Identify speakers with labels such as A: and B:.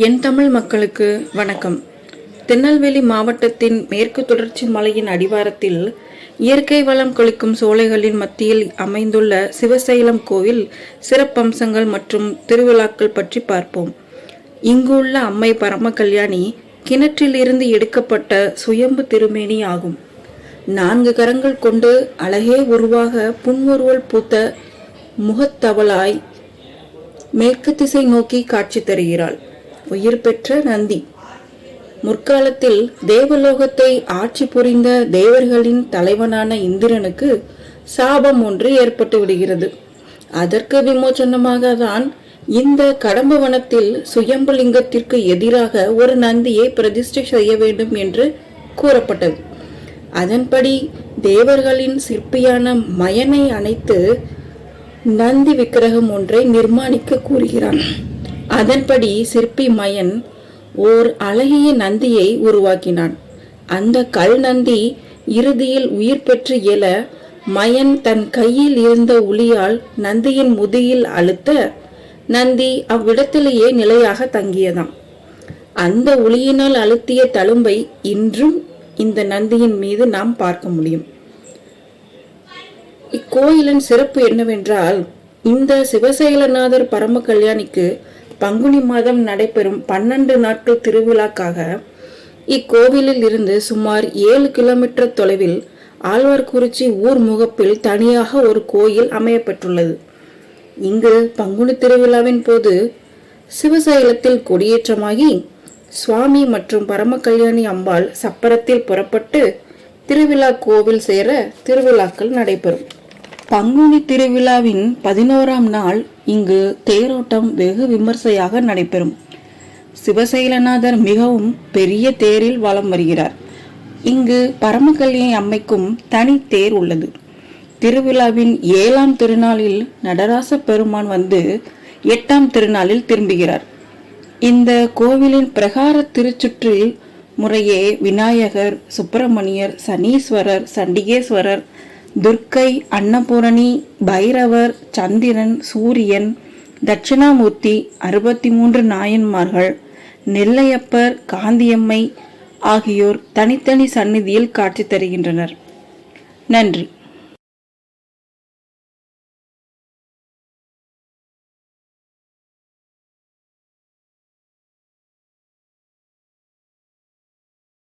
A: என் தமிழ் மக்களுக்கு வணக்கம். திருநெல்வேலி மாவட்டத்தின் மேற்கு தொடர்ச்சி மலையின் அடிவாரத்தில் இயற்கை வளம் கொளிக்கும் சோலைகளின் மத்தியில் அமைந்துள்ள சிவசைலம் கோவில் சிறப்பம்சங்கள் மற்றும் திருவிழாக்கள் பற்றி பார்ப்போம். இங்குள்ள அம்மை பரம கல்யாணி கிணற்றிலிருந்து எடுக்கப்பட்ட சுயம்பு திருமேனி ஆகும். நான்கு கரங்கள் கொண்டு அழகே உருவாக புன்முறுவல் பூத்த முகத்தவளாய் மேற்கு திசை நோக்கி காட்சி தருகிறாள். உயிர் பெற்ற நந்தி. முற்காலத்தில் தேவலோகத்தை ஆட்சி புரிந்த தேவர்களின் தலைவனான இந்திரனுக்கு சாபம் ஒன்று ஏற்பட்டு விடுகிறது. அதற்கு விமோச்சனமாக தான் இந்த கடம்பவனத்தில் சுயம்புலிங்கத்திற்கு எதிராக ஒரு நந்தியை பிரதிஷ்டை செய்ய வேண்டும் என்று கூறப்பட்டது. அதன்படி தேவர்களின் சிற்பியான மயனை அணைத்து நந்தி விக்கிரகம் ஒன்றை நிர்மாணிக்க கூறுகிறான். அதன்படி சிற்பி மயன் ஓர் அழகிய நந்தியை உருவாக்கினான். அந்த கல் நந்தி இறுதியில் உயிர் பெற்று எழ மயன் தன் கையில் இருந்த உளியால் நந்தியின் முதுகில் அழுத்த நந்தி அவ்விடத்திலேயே நிலையாக தங்கியதாம். அந்த ஒளியினால் அழுத்திய தழும்பை இன்றும் இந்த நந்தியின் மீது நாம் பார்க்க முடியும். இக்கோயிலின் சிறப்பு என்னவென்றால் இந்த சிவசைலநாதர் பரம கல்யாணிக்கு பங்குனி மாதம் நடைபெறும் பன்னெண்டு நாட்கள் திருவிழாக்காக இக்கோவிலில் இருந்து சுமார் ஏழு கிலோமீட்டர் தொலைவில் ஆழ்வார்குறிச்சி ஊர் முகப்பில் தனியாக ஒரு கோயில் அமையப்பெற்றுள்ளது. இங்கு பங்குனி திருவிழாவின் போது சிவசைலத்தில் கொடியேற்றமாகி சுவாமி மற்றும் பரம கல்யாணி அம்பாள் சப்பரத்தில் புறப்பட்டு திருவிழா கோவில் சேர திருவிழாக்கள் நடைபெறும். பங்குனி திருவிழாவின் பதினோராம் நாள் இங்கு தேரோட்டம் வெகு விமர்சையாக நடைபெறும். சிவசைலநாதர் மிகவும் பெரிய தேரில் வலம் வருகிறார். இங்கு பரமகல்யை அம்மைக்கும் தனி தேர் உள்ளது. திருவிழாவின் ஏழாம் திருநாளில் நடராச பெருமான் வந்து எட்டாம் திருநாளில் திரும்புகிறார். இந்த கோவிலின் பிரகார திருச்சுற்றில் முறையே விநாயகர் சுப்பிரமணியர் சனீஸ்வரர் சண்டிகேஸ்வரர் துர்க்கை அன்னபூரணி பைரவர் சந்திரன் சூரியன் தட்சிணாமூர்த்தி அறுபத்தி மூன்று நாயன்மார்கள் நெல்லையப்பர் காந்தியம்மை ஆகியோர் தனித்தனி சந்நிதியில் காட்சி தருகின்றனர். நன்றி.